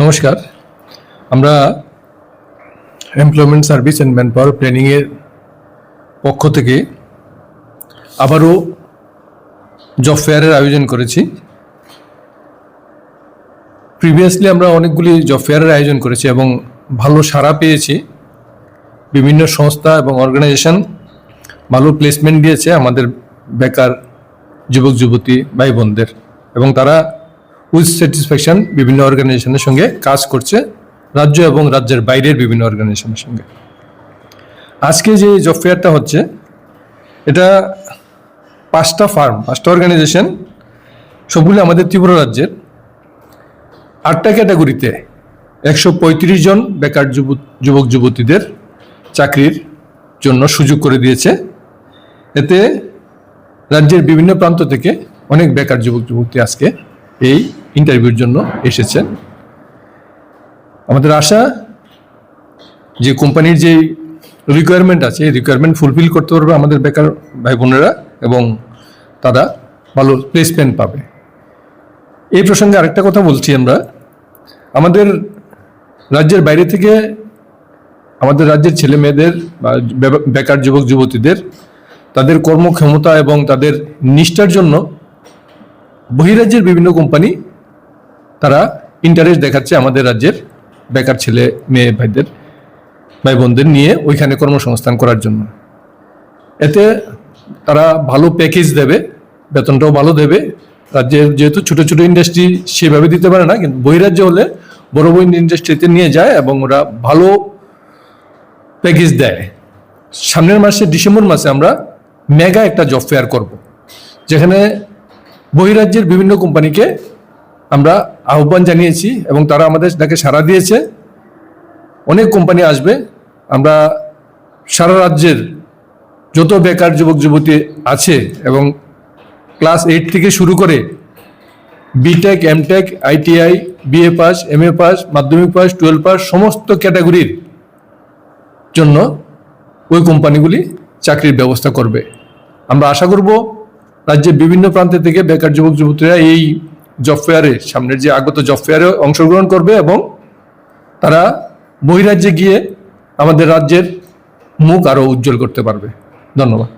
নমস্কার। আমরা employment service and man power প্ল্যানিংয়ের পক্ষ থেকে আবারও জব ফেয়ারের আয়োজন করেছি। প্রিভিয়াসলি আমরা অনেকগুলি জব ফেয়ারের আয়োজন করেছি এবং ভালো সাড়া পেয়েছি। বিভিন্ন সংস্থা এবং অর্গানাইজেশন ভালো প্লেসমেন্ট দিয়েছে আমাদের বেকার যুবক, যুবতী ভাই বোনদের এবং তারা উইথ স্যাটিসফ্যাকশন বিভিন্ন অর্গানাইজেশনের সঙ্গে কাজ করছে, রাজ্য এবং রাজ্যের বাইরের বিভিন্ন অর্গানাইজেশনের সঙ্গে। আজকে যে জব ফেয়ারটা হচ্ছে, এটা পাঁচটা ফার্ম পাঁচটা অর্গানাইজেশন সবগুলো আমাদের ত্রিপুরা রাজ্যের আটটা ক্যাটাগরিতে একশো পঁয়ত্রিশ জন বেকার যুবক যুবক, যুবতীদের চাকরির জন্য সুযোগ করে দিয়েছে। এতে রাজ্যের বিভিন্ন প্রান্ত থেকে অনেক বেকার যুবক যুবতী আজকে এই ইন্টারভিউর জন্য এসেছেন। আমাদের আশা যে কোম্পানির যে রিকোয়ারমেন্ট আছে, এই রিকোয়ারমেন্ট ফুলফিল করতে পারবে আমাদের বেকার ভাই বোনেরা এবং তারা ভালো প্লেসমেন্ট পাবে। এই প্রসঙ্গে আরেকটা কথা বলছি আমরা। আমাদের রাজ্যের বাইরে থেকে আমাদের রাজ্যের ছেলে মেয়েদের বা বেকার যুবক যুবতীদের তাদের কর্মক্ষমতা এবং তাদের নিষ্ঠার জন্য বহিরাজ্যের বিভিন্ন কোম্পানি তারা ইন্টারেস্ট দেখাচ্ছে আমাদের রাজ্যের বেকার ছেলে, মেয়ে, ভাইদের ভাই বোনদের নিয়ে ওইখানে কর্মসংস্থান করার জন্য। এতে তারা ভালো প্যাকেজ দেবে, বেতনটাও ভালো দেবে। রাজ্যের যেহেতু ছোট ছোট ইন্ডাস্ট্রি সেভাবে দিতে পারে না, কিন্তু বহিরাজ্য হলে বড় বড় ইন্ডাস্ট্রিতে নিয়ে যায় এবং ওরা ভালো প্যাকেজ দেয়। সামনের মাসে, ডিসেম্বর মাসে আমরা মেগা একটা জব ফেয়ার করব। যেখানে বহিরাজ্যের বিভিন্ন কোম্পানিকে আমরা আহ্বান জানিয়েছি এবং তারা আমাদের ডাকে সাড়া দিয়েছে। অনেক কোম্পানি আসবে। আমরা সারা রাজ্যের যত বেকার যুবক যুবতী আছে এবং ক্লাস এইট থেকে শুরু করে BTech MTech ITI BA pass M A pass, মাধ্যমিক পাস, টুয়েলভ পাস, সমস্ত ক্যাটাগরির জন্য ওই কোম্পানিগুলি চাকরির ব্যবস্থা করবে। আমরা আশা করব রাজ্যের বিভিন্ন প্রান্তে থেকে বেকার যুবক, যুবতীরা এই জব ফেয়ারে সামনের যে আগত জব ফেয়ারে অংশগ্রহণ করবে এবং তারা বহিরাজ্যে গিয়ে আমাদের রাজ্যের মুখ আরও উজ্জ্বল করতে পারবে। ধন্যবাদ।